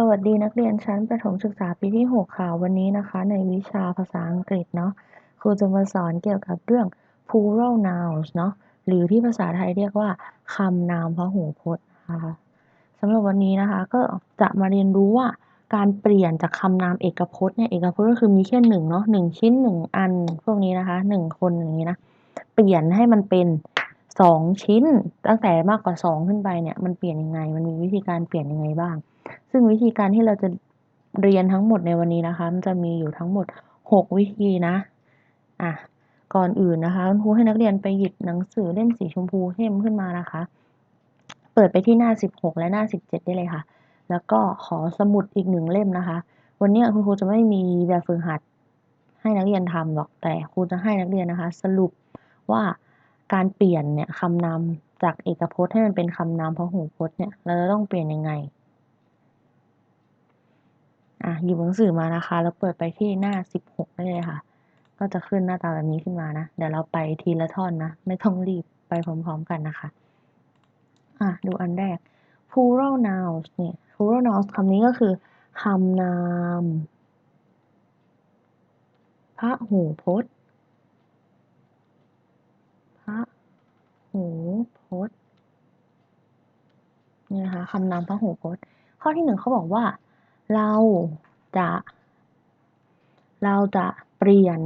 สวัสดีนักเรียนชั้นประถมศึกษาปีที่ 6 ค่ะ วันนี้นะคะ ในวิชาภาษาอังกฤษเนาะครูจะมาสอนเกี่ยวกับเรื่อง plural nouns เนาะหรือที่ภาษาไทยเรียกว่าคำนามพหูพจน์นะคะสำหรับวันนี้นะคะ ก็จะมาเรียนรู้ว่าการเปลี่ยนจากคำนามเอกพจน์เนี่ยเอกพจน์ก็คือมีแค่หนึ่งเนาะหนึ่งชิ้นหนึ่งอันพวกนี้นะคะหนึ่งคนอย่างนี้นะเปลี่ยนให้มันเป็นสองชิ้น ตั้งแต่มากกว่าสองขึ้นไปเนี่ยมันเปลี่ยนยังไง มันมีวิธีการเปลี่ยนยังไงบ้าง ซึ่งวิธีการที่เราจะเรียนทั้งหมดในวันนี้นะคะ มันจะมีอยู่ทั้งหมด 6 วิธีนะ อะ ก่อนอื่นนะคะคุณครูให้นักเรียนไปหยิบหนังสือเล่มสีชมพูเข้มขึ้นมานะคะ เปิดไปที่หน้า 16 และหน้า 17 ได้เลยค่ะ แล้วก็ขอสมุดอีกหนึ่งเล่มนะคะ วันนี้คุณครูจะไม่มีแบบฝึกหัดให้นักเรียนทำหรอก แต่ครูจะให้นักเรียนนะคะ สรุปว่าการเปลี่ยนเนี่ยคำนามจากเอกพจน์ให้มันเป็นคำนามพหูพจน์เนี่ย เราจะต้องเปลี่ยนยังไง อะหยิบหนังสือมานะคะ แล้วเปิดไปที่หน้า 16ได้เลยค่ะ ก็จะขึ้นหน้าตาแบบนี้ขึ้นมานะ เดี๋ยวเราไปทีละท่อนนะ ไม่ต้องรีบไปพร้อมๆกันนะคะ อะดูอันแรก plural nouns เนี่ย plural nouns คำนี้ก็คือคำนามพระหูพจน์พระหูพจน์นี่ยนะคะคำนามพระหูพจน์ ข้อที่หนึ่งเขาบอกว่า เราจะ เราจะเปลี่ยน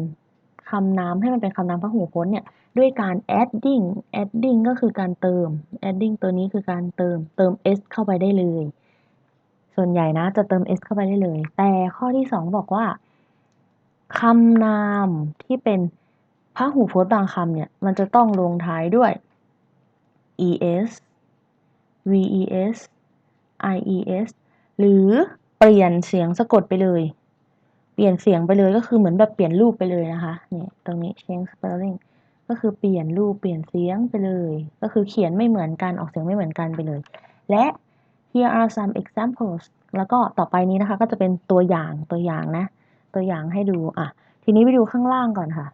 คำนามให้มันเป็นคำนามพหูพจน์เนี่ยด้วยการ adding adding ก็คือการเติม adding ตัวนี้คือการเติมเติม s เข้าไปได้เลย ส่วนใหญ่นะจะเติม s เข้าไปได้เลย แต่ข้อที่สองบอกว่าคำนามที่เป็นพหูพจน์บางคำเนี่ย มันจะต้องลงท้ายด้วย es ves ies หรือ เปลี่ยนเสียงสะกดไปเลย เปลี่ยนเสียงไปเลยก็คือเหมือนแบบเปลี่ยนรูปไปเลยนะคะเนี่ยตรงนี้ change spelling ก็คือเปลี่ยนรูปเปลี่ยนเสียงไปเลย ก็คือเขียนไม่เหมือนกันออกเสียงไม่เหมือนกันไปเลย และ here are some examples แล้วก็ต่อไปนี้นะคะ ก็จะเป็นตัวอย่างตัวอย่างนะ ตัวอย่างให้ดูอะทีนี้ไปดูข้างล่างก่อนค่ะ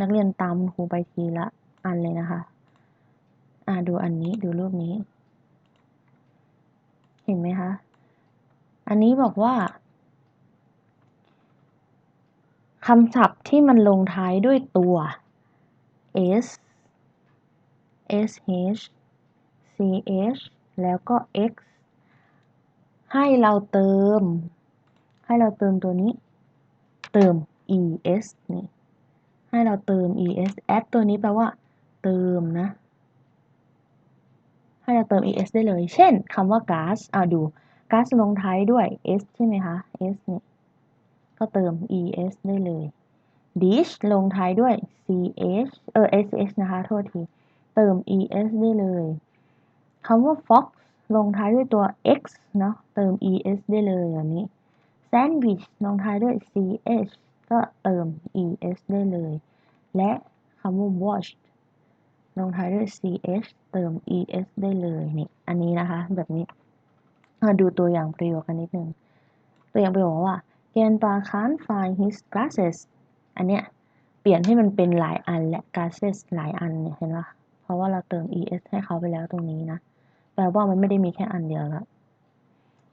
นักเรียนตามครูไปทีละอันเลยนะคะอ่าดูอันนี้ดูรูปนี้ เห็นไหมคะ อันนี้บอกว่าคำศัพท์ที่มันลงท้ายด้วยตัว s sh ch แล้วก็ x ให้เราเติม ให้เราเติมตัวนี้ เติม es นี่ ให้เราเติม es add ตัวนี้แปลว่า เติมนะ ให้เราเติม es ได้เลย เช่นคำว่า gas อ่าดู gas ลงท้ายด้วย s ใช่ไหมคะ s นี่ก็เติม es ได้เลย dish ลงท้ายด้วย ch เออ sh นะคะ โทษที เติม es ได้เลยคำว่า fox ลงท้ายด้วยตัว x เนาะเติม es ได้เลยอย่างนี้ sandwich ลงท้ายด้วย ch ก็เติม es ได้เลย และคำว่า watch ลงท้ายด้วย ch เติม es ได้เลยนี่ อันนี้นะคะ แบบนี้ มาดูตัวอย่างประโยคกันนิดนึง ตัวอย่างประโยคว่า Genpa can't find his glasses อันเนี้ยเปลี่ยนให้มันเป็นหลายอันและ glasses หลายอันเนี่ยเห็นปะเพราะว่าเราเติม es ให้เขาไปแล้วตรงนี้นะ แปลว่ามันไม่ได้มีแค่อันเดียวละ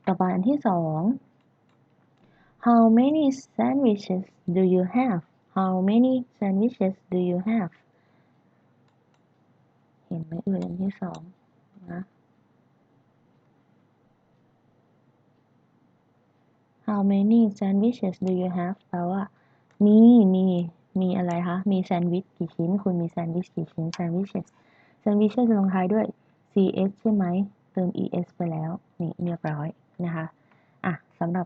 ต่อไปอันที่สอง How many sandwiches do you have How many sandwiches do you have เห็นไหมเอ่ยอันที่สองนะ How many sandwiches do you have แปลว่า มี มี มีอะไรคะ มีแซนด์วิชกี่ชิ้น คุณมีแซนด์วิชกี่ชิ้น sandwiches sandwiches ลงท้ายด้วย ch ใช่ไหม เติม es ไปแล้ว นี่เรียบร้อยนะคะ อะสำหรับ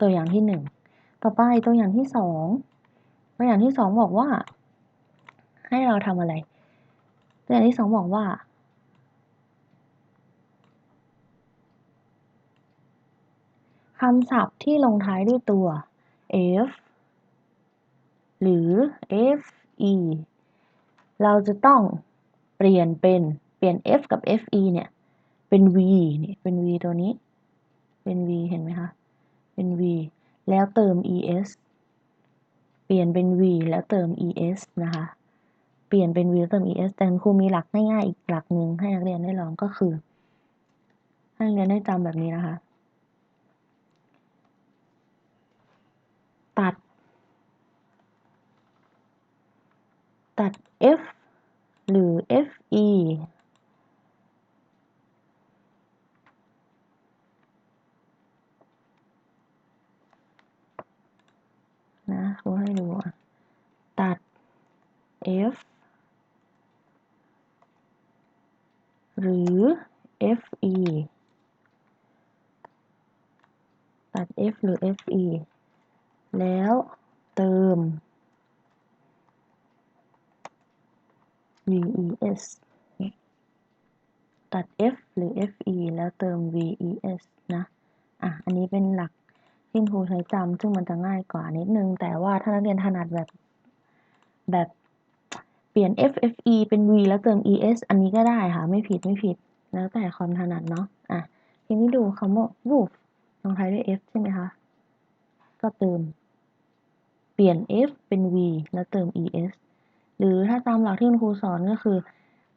ตัวอย่างที่หนึ่ง ต่อไปตัวอย่างที่สอง ตัวอย่างที่สองบอกว่า ให้เราทำอะไร ตัวอย่างที่สองบอกว่า คำศัพท์ที่ลงท้ายด้วยตัว f หรือ fe เราจะต้องเปลี่ยนเป็นเปลี่ยน f กับ fe เนี่ยเป็น v นี่เป็น v ตัวนี้ เป็น v เห็นไหมคะ เป็น v แล้วเติม es เปลี่ยนเป็น v แล้วเติม es นะคะ เปลี่ยนเป็น v แล้วเติม es แต่ครูมีหลักง่ายๆอีกหลักหนึ่งให้นักเรียนได้ลองก็คือ ให้นักเรียนได้จำแบบนี้นะคะ ตัด ตัด f หรือ fe นะครูให้ดูอะ ตัด f หรือ fe ตัด f หรือ fe แล้วเติม ves ตัด f หรือ fe แล้วเติม ves นะ อะ อันนี้เป็นหลักที่ครูใช้จำซึ่งมันจะง่ายกว่านิดนึง แต่ว่าถ้านักเรียนถนัดแบบแบบเปลี่ยน f fe เป็น v แล้วเติม es อันนี้ก็ได้ค่ะ ไม่ผิดไม่ผิด แล้วแต่ความถนัดเนาะ อะทีนี้ดูคำว่า roof ลงท้ายด้วย f ใช่ไหมคะ ก็เติม เปลี่ยน f เป็น v แล้วเติม es หรือถ้าตามหลักที่คุณครูสอนก็คือ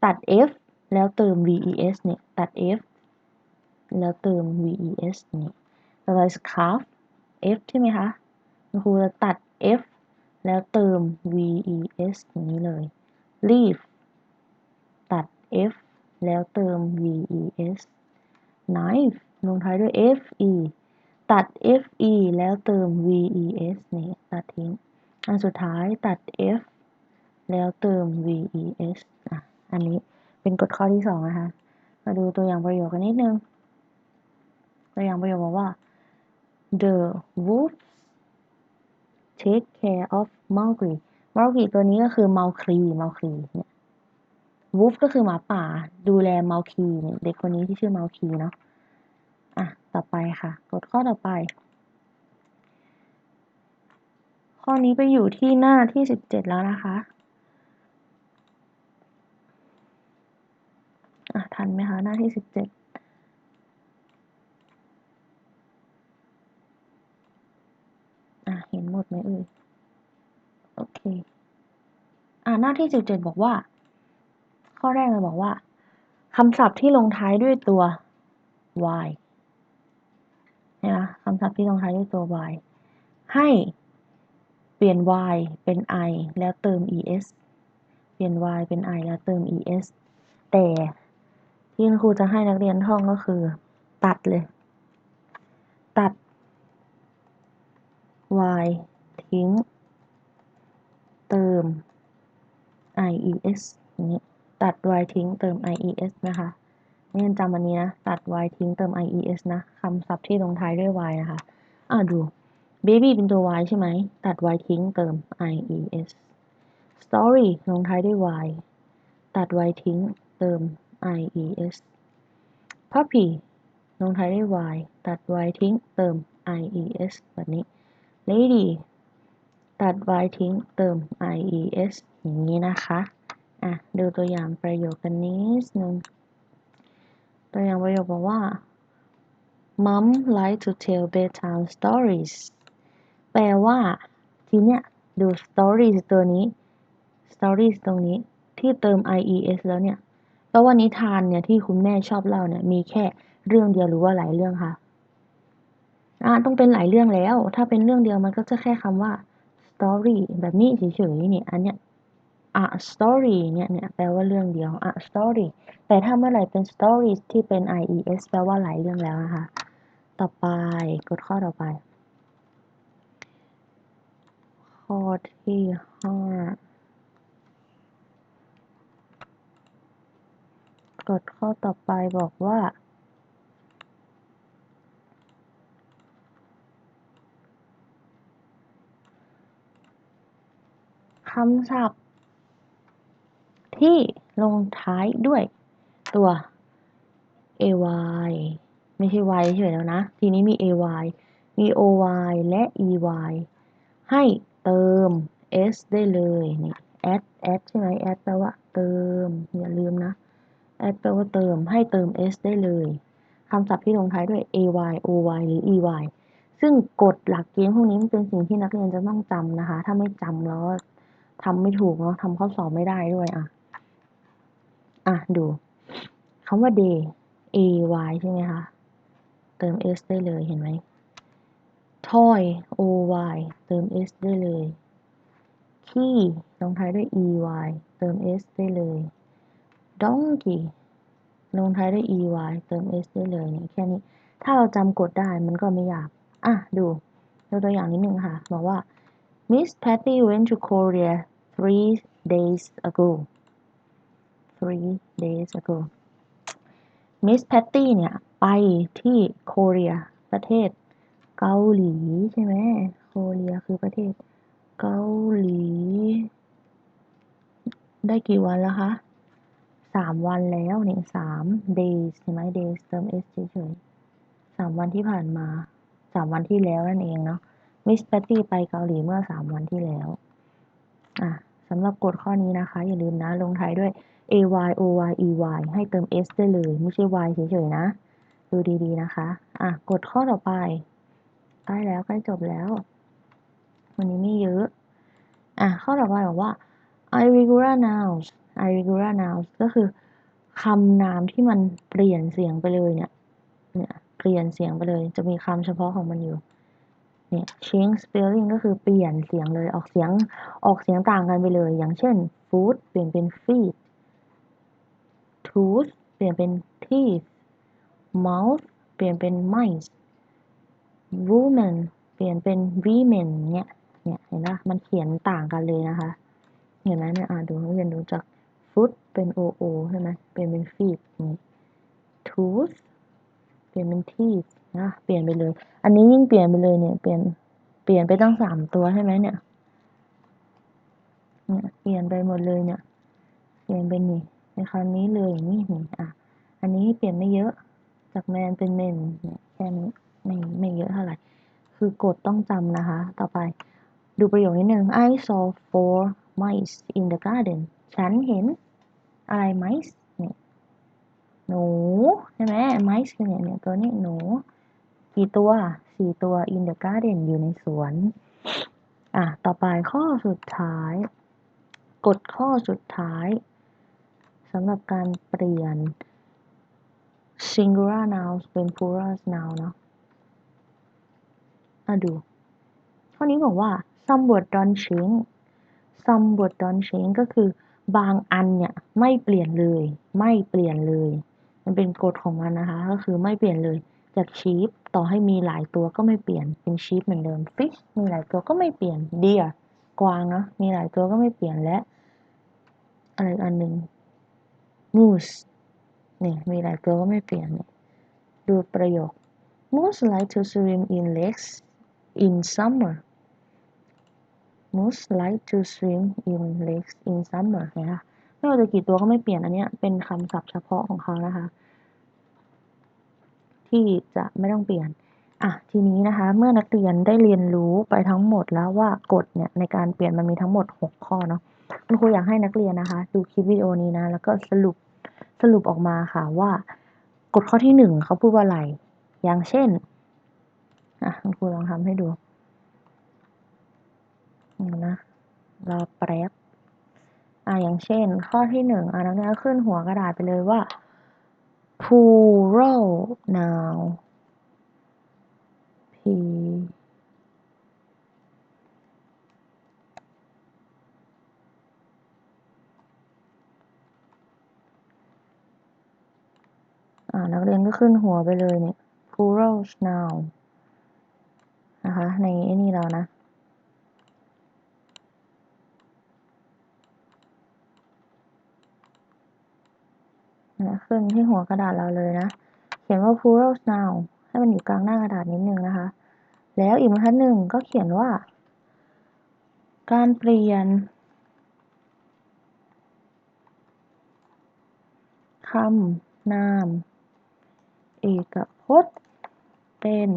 ตัด f แล้วเติม ves เนี่ย ตัด f แล้วเติม ves เนี่ยต่อไป scarf f ใช่ไหมคะคุณครูจะตัด f แล้วเติม ves อย่างนี้เลย leaf ตัด f แล้วเติม ves knife ลงท้ายด้วย fe ตัด fe แล้วเติม ves เนี่ยตัดทิ้ง อันสุดท้ายตัด f แล้วเติม ves อะ อันนี้เป็นกฎข้อที่สองนะคะ มาดูตัวอย่างประโยคกันนิดนึง ตัวอย่างประโยคบอกว่า the wolves take care of Mowgli Mowgli ตัวนี้ก็คือ Mowgli Mowgli เนี่ย wolf ก็คือหมาป่า ดูแล Mowgli เนี่ยเด็กคนนี้ที่ชื่อ Mowgli เนาะ ต่อไปค่ะ กดข้อต่อไป ข้อนี้ไปอยู่ที่หน้าที่สิบเจ็ดแล้วนะคะอะทันไหมคะ หน้าที่สิบเจ็ดอะเห็นหมดไหมเอ่ยโอเค อะหน้าที่สิบเจ็ดบอกว่า ข้อแรกเลยบอกว่าคำศัพท์ที่ลงท้ายด้วยตัว y นะคะคำศัพท์ที่ลงท้ายด้วยตัว y ให้เปลี่ยน y เป็น i แล้วเติม es เปลี่ยน y เป็น i แล้วเติม es แต่ที่ครูจะให้นักเรียนท่องก็คือ ตัดเลย ตัด y ทิ้ง เติม ies นี้ตัด y ทิ้งเติม ies นะคะ นักเรียนจำอันนี้นะ ตัด y ทิ้งเติม ies นะคำศัพท์ที่ลงท้ายด้วย y นะคะ อ่าดู baby เป็นตัว y ใช่ไหม ตัด y ทิ้งเติม ies story ลงท้ายด้วย y ตัด y ทิ้งเติม ies puppy ลงท้ายด้วย y ตัด y ทิ้งเติม ies แบบนี้ lady ตัด y ทิ้งเติม ies อย่างนี้นะคะ อะ ดูตัวอย่างประโยคกันนิดนึง ตัวอย่างประโยคบอกว่า Mom like to tell bedtime stories แปลว่า ทีเนี้ยดู stories ตัวนี้ stories ตรงนี้ที่เติม ies แล้วเนี่ยแปลว่านิทานเนี่ยที่คุณแม่ชอบเล่าเนี่ยมีแค่เรื่องเดียวหรือว่าหลายเรื่องคะอ่าต้องเป็นหลายเรื่องแล้ว ถ้าเป็นเรื่องเดียวมันก็จะแค่คำว่า story แบบนี้เฉยๆเนี่ยอันเนี้ย a story เนี่ยเนี่ยแปลว่าเรื่องเดียว a story แต่ถ้าเมื่อไหร่เป็น stories ที่เป็น ies แปลว่าหลายเรื่องแล้วนะคะ ต่อไปกดข้อต่อไป ข้อที่ห้ากดข้อต่อไปบอกว่าคำศัพท์ ที่ลงท้ายด้วยตัว ay ไม่ใช่ y เฉยแล้วนะ ทีนี้มี ay มี oy และ ey ให้เติม s ได้เลยนี่ add add ใช่ไหม add แปลว่าเติม อย่าลืมนะ add แปลว่าเติม ให้เติม s ได้เลยคำศัพท์ที่ลงท้ายด้วย ay oy หรือ ey ซึ่งกฎหลักเกณฑ์พวกนี้มันเป็นสิ่งที่นักเรียนจะต้องจำนะคะ ถ้าไม่จำแล้วทำไม่ถูกเนาะทำข้อสอบไม่ได้ด้วยอะ อะ ดูคำว่า day ay ใช่ไหมคะ เติม s ได้เลยเห็นไหม toy oy เติม s ได้เลย key ลงท้ายด้วย ey เติม s ได้เลย donkey ลงท้ายด้วย ey เติม s ได้เลยเนี่ยแค่นี้ ถ้าเราจำกดได้มันก็ไม่ยาก อะ ดูดูตัวอย่างนิดนึงค่ะ บอกว่า Miss Patty went to Korea three days ago three days ago Miss Patty เนี่ย ไปที่โคเรียประเทศเกาหลีใช่ไหมโคเรียคือประเทศเกาหลี ได้กี่วันแล้วคะสามวันแล้วเนี่ยสาม days ใช่ไหม days เติม s เฉยๆสามวันที่ผ่านมาสามวันที่แล้วนั่นเองเนาะ Miss Patty ไปเกาหลีเมื่อสามวันที่แล้ว อะสำหรับกฎข้อนี้นะคะ อย่าลืมนะ ลงท้ายด้วย ay oy ey ให้เติม s ได้เลย ไม่ใช่ y เฉยๆนะ ดูดีๆนะคะ อะกฎข้อต่อไป ใกล้แล้วใกล้จบแล้ว วันนี้ไม่เยอะ อะ ข้อต่อไปบอกว่า irregular nouns irregular nouns ก็คือคำนามที่มันเปลี่ยนเสียงไปเลยเนี่ย เนี่ยเปลี่ยนเสียงไปเลย จะมีคำเฉพาะของมันอยู่ เนี่ย change spelling ก็คือเปลี่ยนเสียงเลย ออกเสียง ออกเสียงต่างกันไปเลย อย่างเช่น food เปลี่ยนเป็น feed tooth เปลี่ยนเป็น teeth mouth เปลี่ยนเป็น mice woman เปลี่ยนเป็น women เนี่ย เนี่ยเห็นปะมันเขียนต่างกันเลยนะคะ เห็นไหมเนี่ยอ่านดูเรียนดูจาก foot เป็น oo ใช่ไหมเปลี่ยนเป็น feet นี่ tooth เปลี่ยนเป็น teeth นะ เปลี่ยนไปเลย อันนี้ยิ่งเปลี่ยนไปเลยเนี่ย เปลี่ยน เปลี่ยนไปตั้งสามตัวใช่ไหมเนี่ย เนี่ย เปลี่ยนไปหมดเลยเนี่ย เปลี่ยนเป็นนี่ ในคำนี้เลยอย่างนี้นี่อะอันนี้เปลี่ยนไม่เยอะจากแมนเป็นเมนเนี่ยแค่นี้ไม่ไม่เยอะเท่าไหร่คือกฎต้องจำนะคะ ต่อไปดูประโยคนิดนึง I saw four mice in the garden ฉันเห็นอะไร mice เนี่ยหนูใช่ไหม mice คือเนี่ยเนี่ยตัวนี้หนู กี่ตัวสี่ตัว in the garden อยู่ในสวน อะ ต่อไปข้อสุดท้ายกฎข้อสุดท้าย สำหรับการเปลี่ยน singular nouns เป็น plural noun เนาะอะดู ข้อนี้บอกว่า some word don't change some word don't change ก็คือบางอันเนี่ยไม่เปลี่ยนเลย ไม่เปลี่ยนเลย มันเป็นกฎของมันนะคะ ก็คือไม่เปลี่ยนเลย จาก sheep ต่อให้มีหลายตัวก็ไม่เปลี่ยน เป็น sheep เหมือนเดิม fish มีหลายตัวก็ไม่เปลี่ยน deer กวางเนาะมีหลายตัวก็ไม่เปลี่ยนและ อะไรอันหนึ่ง moose นี่มีหลายตัวก็ไม่เปลี่ยนเนี่ยดูประโยค moose like to swim in lakes in summer moose like to swim in lakes in summer นไหมไม่ว่าจะกี่ตัวก็ไม่เปลี่ยนอันเนี้ยเป็นคำศัพท์เฉพาะของเขานะคะ ที่จะไม่ต้องเปลี่ยนอะทีนี้นะคะเมื่อนักเรียนได้เรียนรู้ไปทั้งหมดแล้วว่ากฎเนี่ยในการเปลี่ยนมันมีทั้งหมด 6 ข้อเนาะ คุณครูอยากให้นักเรียนนะคะ ดูคลิปวิดีโอนี้นะ แล้วก็สรุปสรุปออกมาค่ะว่ากฎข้อที่หนึ่งเขาพูดว่าอะไร อย่างเช่นอะคุณครูลองทำให้ดูนะรอแป๊บอะอย่างเช่น ข้อที่หนึ่งอะนักเรียนก็ขึ้นหัวกระดาษไปเลยว่า plural noun p นักเรียนก็ขึ้นหัวไปเลยเนี่ย plural noun นะคะ ในไอ้นี่เรานะนะขึ้นที่หัวกระดาษเราเลยนะ เขียนว่า plural noun ให้มันอยู่กลางหน้ากระดาษนิดนึงนะคะ แล้วอีกบรรทัดหนึ่งก็เขียนว่า การเปลี่ยนคำนาม เอกพจน์ เป็น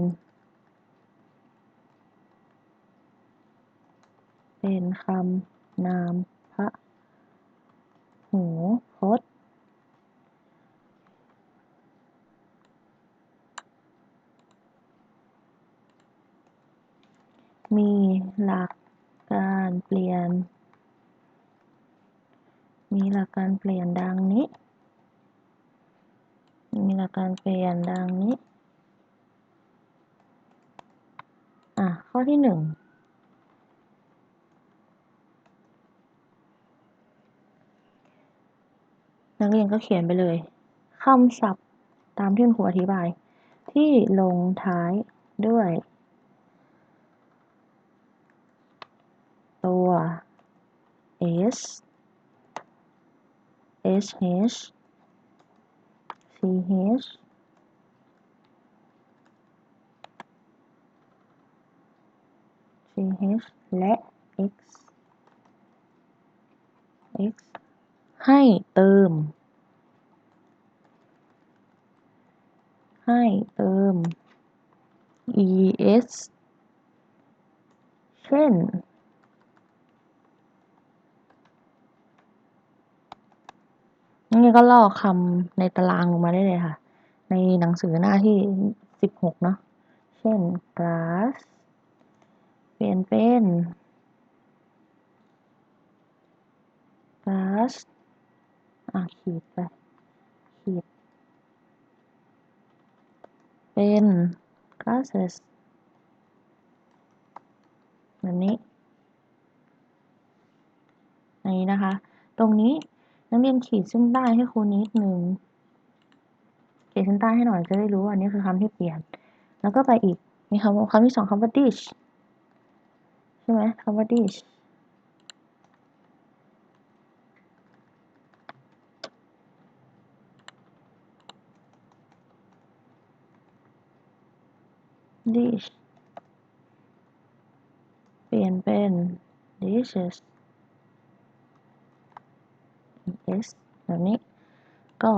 เป็นคำนามพระหูพจน์มีหลักการเปลี่ยน มีหลักการเปลี่ยนดังนี้ มีหลักการเปลี่ยนดังนี้ อะ ข้อที่หนึ่งนักเรียนก็เขียนไปเลยคำศัพท์ตามที่คุณครูอธิบาย ที่ลงท้ายด้วย ตัว s sh ch ch และ x x ให้เติม ให้เติม es เช่น นี่ก็ลอกคำในตารางลงมาได้เลยค่ะ ในหนังสือหน้าที่สิบหกเนาะ เช่น glass เปลี่ยนเป็น glass อะขีดไป ขีด เป็น glasses แบบนี้อันนี้นะคะ ตรงนี้ นักเรียนขีดเส้นใต้ให้ครูนิดนึงขีดเส้นใต้ให้หน่อยจะได้รู้ว่าอันนี้คือคำที่เปลี่ยน แล้วก็ไปอีกมีคำคำที่สองคำว่า dish ใช่ไหมคำว่า dish dish เปลี่ยนเป็น dishes s แบบนี้ ก็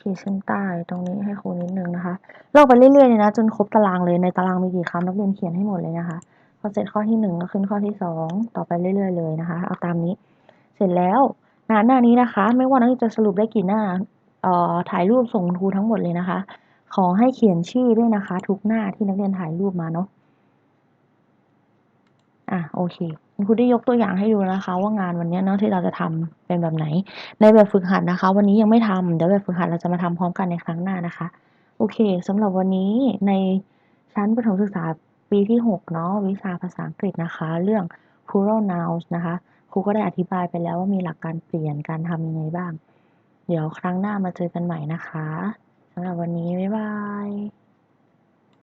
ขีดเส้นใต้ตรงนี้ให้ครูนิดนึงนะคะลอกไปเรื่อยๆเลยนะจนครบตารางเลยในตารางมีกี่คำนักเรียนเขียนให้หมดเลยนะคะพอเสร็จข้อที่หนึ่งก็ขึ้นข้อที่สองต่อไปเรื่อยๆเลยนะคะ เอาตามนี้ เสร็จแล้วหน้าหน้านี้นะคะ ไม่ว่านักเรียนจะสรุปได้กี่หน้าเอ่อถ่ายรูปส่งครูทั้งหมดเลยนะคะ ขอให้เขียนชื่อด้วยนะคะ ทุกหน้าที่นักเรียนถ่ายรูปมาเนาะอะโอเค คุณครูได้ยกตัวอย่างให้ดูนะคะ ว่างานวันนี้เนาะที่เราจะทำเป็นแบบไหน ในแบบฝึกหัดนะคะ วันนี้ยังไม่ทำเดี๋ยวแบบฝึกหัดเราจะมาทำพร้อมกันในครั้งหน้านะคะ โอเคสำหรับวันนี้ในชั้นประถมศึกษาปีที่6เนาะวิชาภาษาอังกฤษนะคะ เรื่อง plural nouns นะคะครูก็ได้อธิบายไปแล้วว่ามีหลักการเปลี่ยนการทำยังไงบ้าง เดี๋ยวครั้งหน้ามาเจอกันใหม่นะคะสำหรับวันนี้ บ๊ายบาย